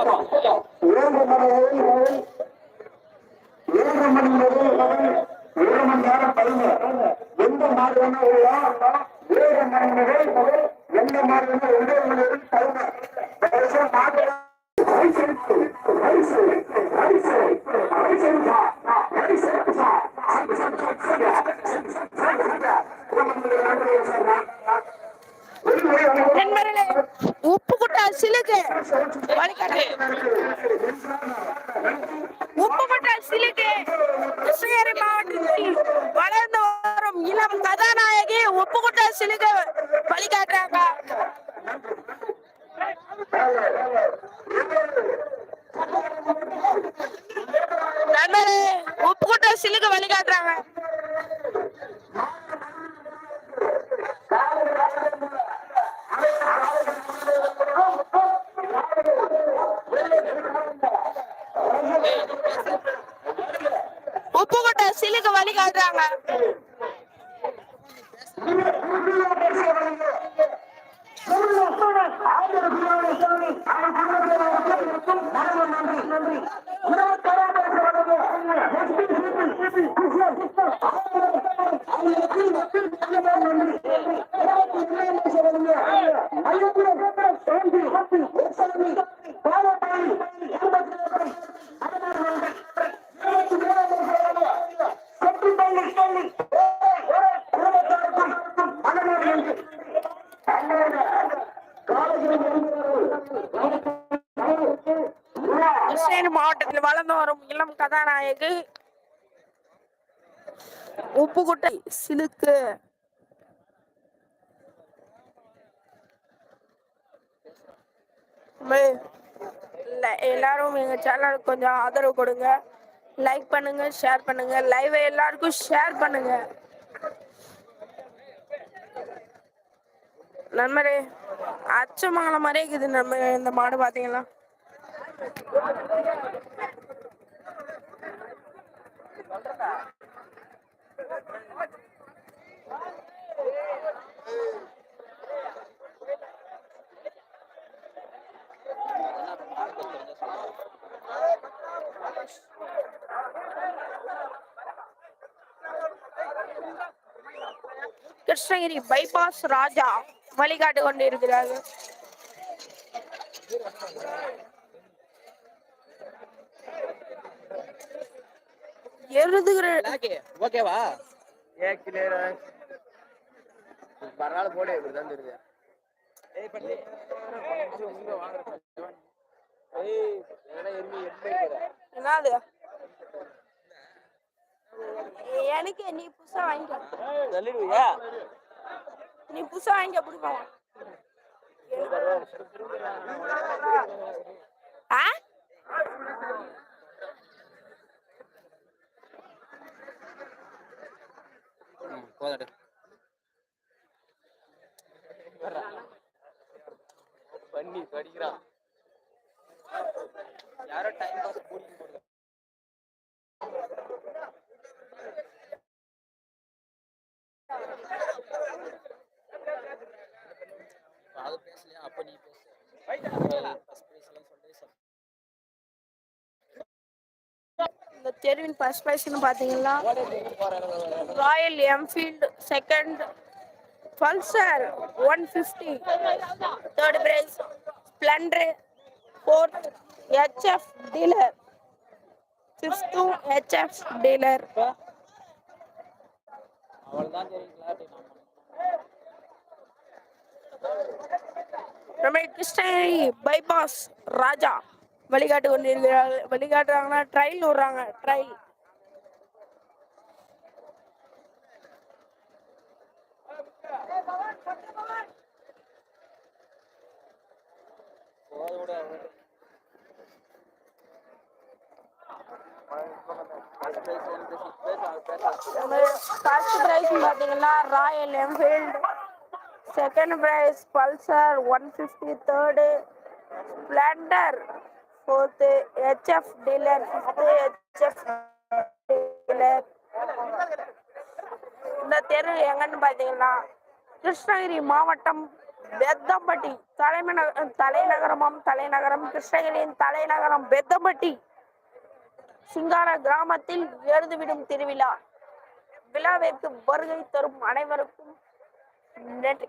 ஏழு மணி ஏழு மணி முதல் மணி நேரம் எந்த மாடு ஏழு மணி முதல் எந்த மாடு ஒன்பது மணி ஐசு, ஐசுப்பா, ஐசுப்பா. நண்பர்களே உப்பு குட்டா சிலுக்கு வழிகாட்டு உப்பு குட்டா சிலுக்கு கிருஷ்ணகிரி மாவட்டத்தில் வளர்ந்து வரும் இளம் கதாநாயகி உப்பு குட்டா சிலுக்கு வழிகாட்டுறாங்க மாதிரி உப்பு குட்டா சிலுக்கு வழிகாட்டுறாங்க உப்பு குட்டா சிலுக்கு வழிகாட்டுறாங்க கிருஷ்ணகிரி மாவட்டத்தில் வளர்ந்து வரும் இளம் கதாநாயகி உப்புக்குட்டை சிலுக்கு. எல்லாரும் எங்க சேனலுக்கு கொஞ்சம் ஆதரவு கொடுங்க. லைக் பண்ணுங்க ஷேர் பண்ணுங்க லைவ் எல்லாருக்கும் ஷேர் பண்ணுங்க. நண்பரே அச்சமான மாதிரி இருக்குது நம்ம இந்த மாடு பாத்தீங்களா கிருஷ்ணகிரி பைபாஸ் ராஜா வழிகாட்டு கொண்டிருக்கிறார்கள். எழுதுகிற ஓகே ஓகேவா ஏ கிளியர் மறுநாள் போடு இப்படிதான் தெரியுது. ஏய் பண்ணி உங்க வாங்குற ஏய் என்னடா எம்மி எம்மி என்னது? எனக்கு நீ புதுசா வாங்கிக்க. சொல்லிடுவியா நீ புதுசா வாங்கிக்க பிடிக்கும் ஆ? போதாடு பண்ணி படிக்கிறான் யாரோ டைம் பாஸ் போட்டு போடுங்க அது பேசலையா? அப்ப நீ பேசு. இந்த ஃபர்ஸ்ட் ப்ரைஸ்னு பாத்தீங்கன்னா Royal Enfield second Pulsar one fifty third prize Splendor fourth HF dealer fifth HF dealer அவ்வளவுதான் கிருஷ்ணகிரி பைபாஸ் ராஜா வழிகாட்டு கொண்டிருக்கிறார்கள் வழிகாட்டுறாங்கன்னா ட்ரையல் விடுறாங்க ட்ரையல் ஃபர்ஸ்ட் பிரைஸ் பார்த்தீங்கன்னா Royal Enfield second prize Pulsar one fifty third Splendor fourth HF dealer fifth HF dealer இந்த தெரு எங்கன்னு பார்த்தீங்கன்னா கிருஷ்ணகிரி மாவட்டம் பெத்தம்பட்டி. தலைமை தலைநகரமும் தலைநகரம் கிருஷ்ணகிரியின் தலைநகரம் பெத்தம்பட்டி. சிங்கார கிராமத்தில் எழுதுவிடும் திருவிழா. விழாவிற்கு வருகை தரும் அனைவருக்கும் நன்றி.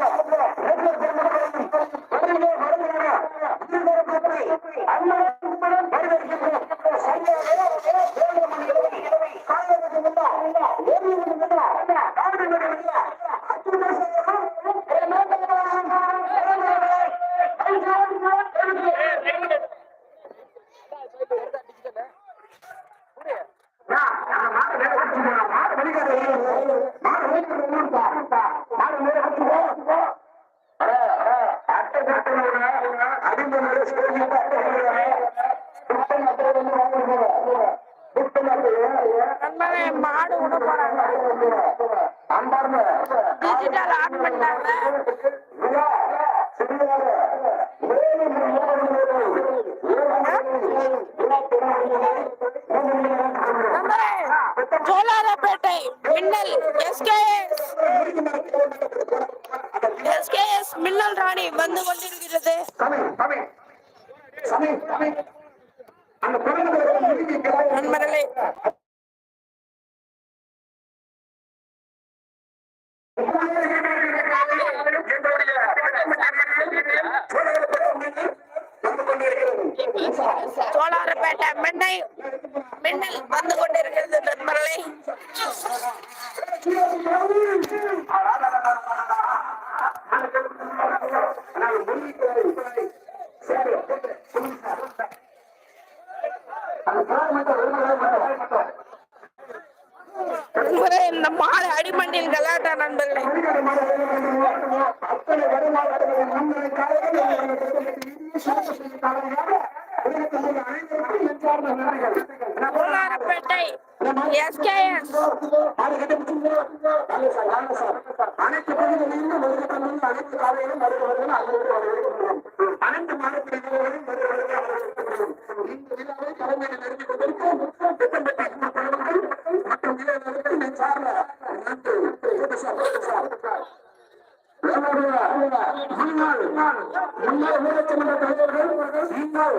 Come on, come on. மாடு விட போறாங்க. டிஜிட்டல் ஆன் பண்ணாங்க. நண்பரே மின்னல் எஸ்கே மின்னல் ராணி வந்து கொண்டிருக்கிறது. நண்பர்களே. சோழாரப்பேட்டை மின்னை மின்னல் வந்து கொண்டிருக்கிறது நண்பர்களே. இந்த மாடு அடிமண்டியில் கலாட்டா நண்பர்களே சோழாரப்பேட்டை எஸ்கேஎஸ் அனைத்து பகுதிகளிலும் அனைத்து காலையிலும் அனைத்து மாநிலங்களிலும் வருகிறவர்கள் இந்த விழாவை தலைமையில் நிறுத்துவதற்கு திட்டமிட்ட முன்னாள் முன்னாள் ஊரகமன்ற தலைவர்கள் முன்னாள்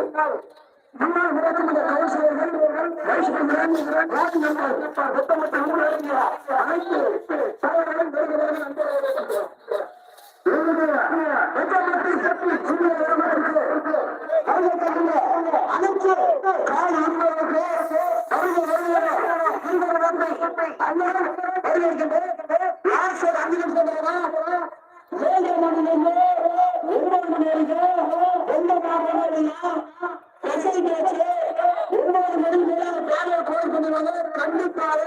முன்னாள் ஊரகமன்ற கவுன்சிலர்கள் ராஜ்மன்றம் ஊரடங்கிய அனைத்து தலைவர்களும் வருகிறார்கள் அனைத்து கால உண்மைகளுக்கு நிமிஷம் ஏழு மணிலிருந்து ஒன்பது மணி வரைக்கும் எந்த மாதம் எஸ்ஐ ஒன்பது மணி மேல வேலையை கோல் பண்ணுவாங்க. கண்டிப்பாக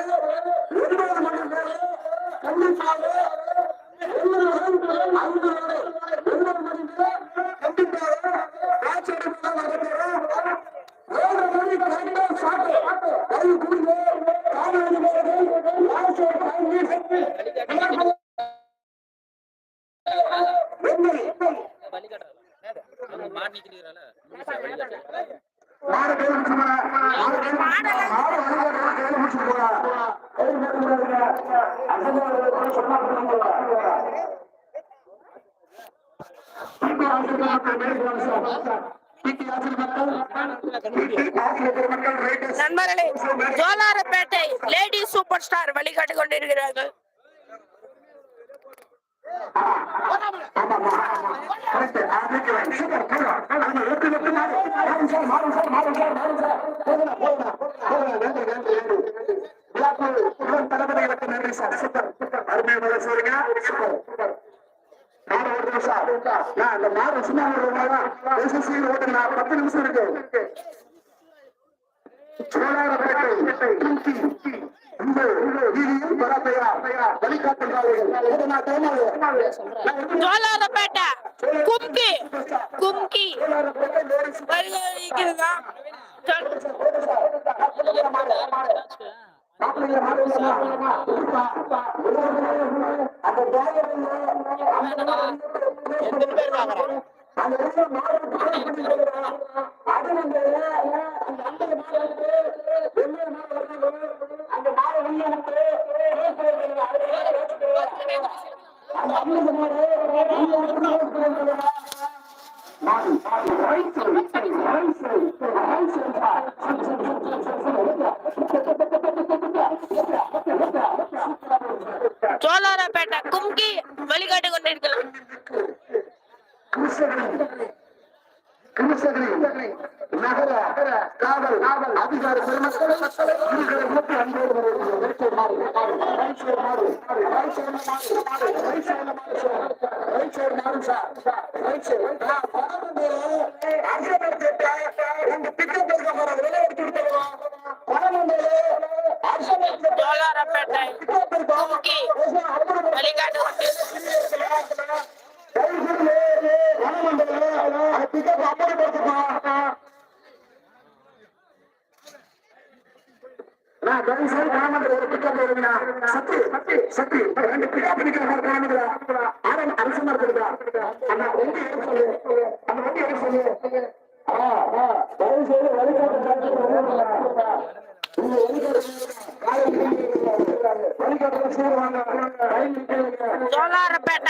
ஒன்பது மணி மேல கண்டிப்பாக ஐந்து ஐந்து வரை ஒன்பது மணி மேல கண்டிப்பாக நடைபெறும் ஏழு மணி சாப்பிட்டு கல்வி நண்பர்களே ஜோலாரப்பேட்டை லேடி சூப்பர் ஸ்டார் வழிகாட்டு கொண்டிருக்கிறார்கள். பத்து நிமிஷம் இருக்கு சோழாரப்பேட்டை ஜோலாரப்பேட்டை கும்கி. கும்கி. வருகிறதா? எத்தனை பேர் வாங்குறாங்க? ದಾವಣಗೆರೆ ನಗರ ಕಾವಲ್ ಅಧಿಕಾರ ಮಕ್ಕಳು ಇವುಗಳ ಮುಖ್ಯ ಅಂಗಡಿಗಳು ಮಾಡಿ ಮೈಸೂರು ಮಾಡು ಮೈಸೂರು ಮಾಡು ಮೈಸೂರು ಮಾಡು ಮೈಸೂರು ಮಾಡು ಸರ್ ಮೈಸೂರು ಅರ್ಜೆಂಟ್ ಒಂದು ಪಿಕ್ನಿಕ್ ಬರೋದು ಒಲೆ ಎಡ್ತಿರ್ತಾವ ಕೊಡಮಂಡಲ ಅರ್ಜೆಂಟ್ ಮಲ್ಲಿಕಾರ್ಜುನ தயவு செய்து கிராமத்துல ஒரு பிக்கப் வருதுனா சத்து சத்து ரெண்டு பிக்கப் நிக்கிற